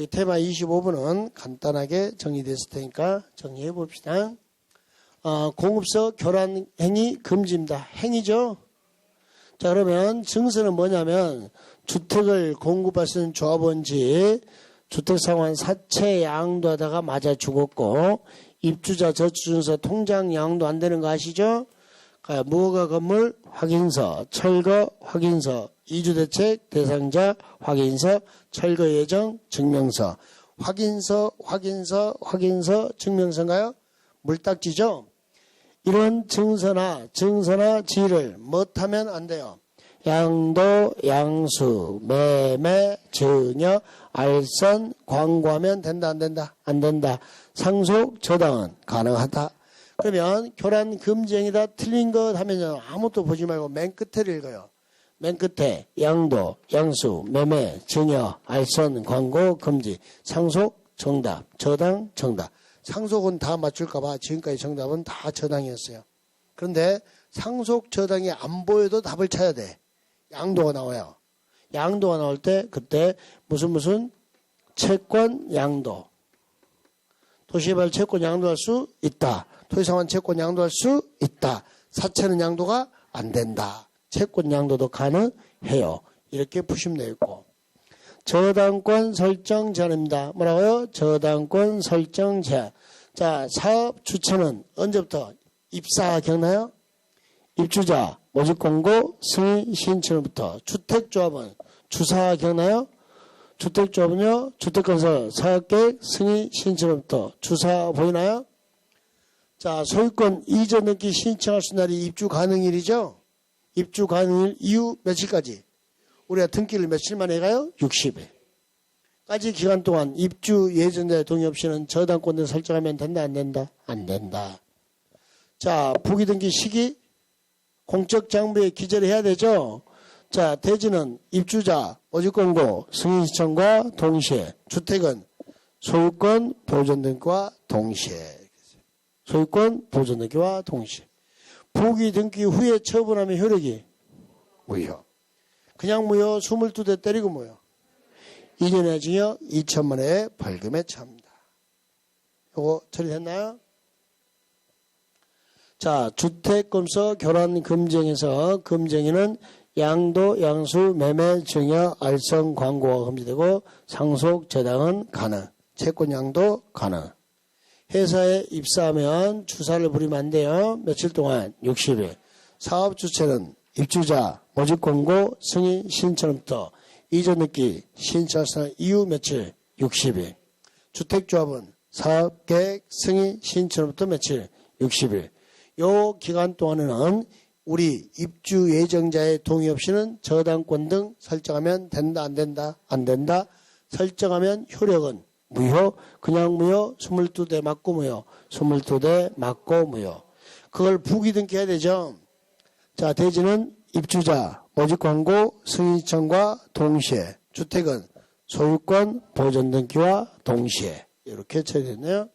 여기 테마 25분은 간단하게 정리됐을 테니까 정리해 봅시다. 어, 공급서 교란 행위 금지입니다. 행위죠. 자 그러면 증서는 뭐냐면 주택을 공급할 수 있는 조합원지 주택상환 사채 양도하다가 맞아 죽었고 입주자 저주증서 통장 양도 안 되는 거 아시죠? 아, 무허가 건물 확인서, 철거 확인서, 이주대책 대상자 확인서, 철거 예정 증명서, 확인서, 확인서, 확인서 증명서인가요? 물딱지죠? 이런 증서나 증서나 지를 못하면 안 돼요. 양도, 양수, 매매, 증여, 알선, 광고하면 된다, 안 된다? 안 된다. 상속, 저당은 가능하다. 그러면 교란 금지행위다 틀린 것 하면 아무것도 보지 말고 맨 끝에 읽어요. 맨 끝에 양도, 양수, 매매, 증여, 알선, 광고, 금지, 상속, 정답, 저당, 정답. 상속은 다 맞출까봐 지금까지 정답은 다 저당이었어요. 그런데 상속, 저당이 안 보여도 답을 찾아야 돼. 양도가 나와요. 양도가 나올 때 그때 무슨 무슨 채권 양도. 도시개발 채권 양도할 수 있다. 토지상환 채권 양도할 수 있다. 사채는 양도가 안 된다. 채권 양도도 가능해요. 이렇게 푸시면 되겠고. 저당권 설정 제한입니다. 뭐라고요? 저당권 설정 제한. 자, 사업 주체는 언제부터 입사 기억나요? 입주자, 모집 공고, 승인 신청부터 주택조합은 주사 기억나요? 주택조합은요, 주택건설 사업계획 승인 신청부터 주사 보이나요? 자, 소유권 이전 등기 신청할 수 있는 날이 입주 가능일이죠? 입주 가능일 이후 며칠까지? 우리가 등기를 며칠 만에 가요? 60일. 까지 기간 동안 입주 예전자 동의 없이는 저당권을 설정하면 된다, 안 된다? 안 된다. 자, 부기 등기 시기 공적 장부에 기재를 해야 되죠? 자, 대지는 입주자, 모집권고, 승인신청과 동시에, 주택은 소유권 보존 등기와 동시에. 소유권 보존 등기와 동시에. 부기 등기 후에 처분하면 효력이 무효. 그냥 무효 22대 때리고 무효. 2년의 징역 2천만 원의 벌금에 처합니다. 요거 처리됐나요? 자, 주택검서 교란 금쟁에서 금쟁이는 양도, 양수, 매매, 증여, 알선, 광고가 금지되고 상속, 저당은 가능. 채권 양도 가능. 회사에 입사하면 주사를 부리면 안 돼요. 며칠 동안 60일. 사업 주체는 입주자, 모집 공고, 승인 신청부터 이전 늦기 신청선 이후 며칠 60일. 주택조합은 사업계획 승인 신청부터 며칠 60일. 요 기간 동안에는 우리 입주 예정자의 동의 없이는 저당권 등 설정하면 된다 안 된다 안 된다. 설정하면 효력은 무효. 그냥 무효 22대 맞고 무효 22대 맞고 무효. 그걸 부기 등기해야 되죠? 자 대지는 입주자 모집 광고 승인 청과 동시에 주택은 소유권 보존 등기와 동시에. 이렇게 처리됐네요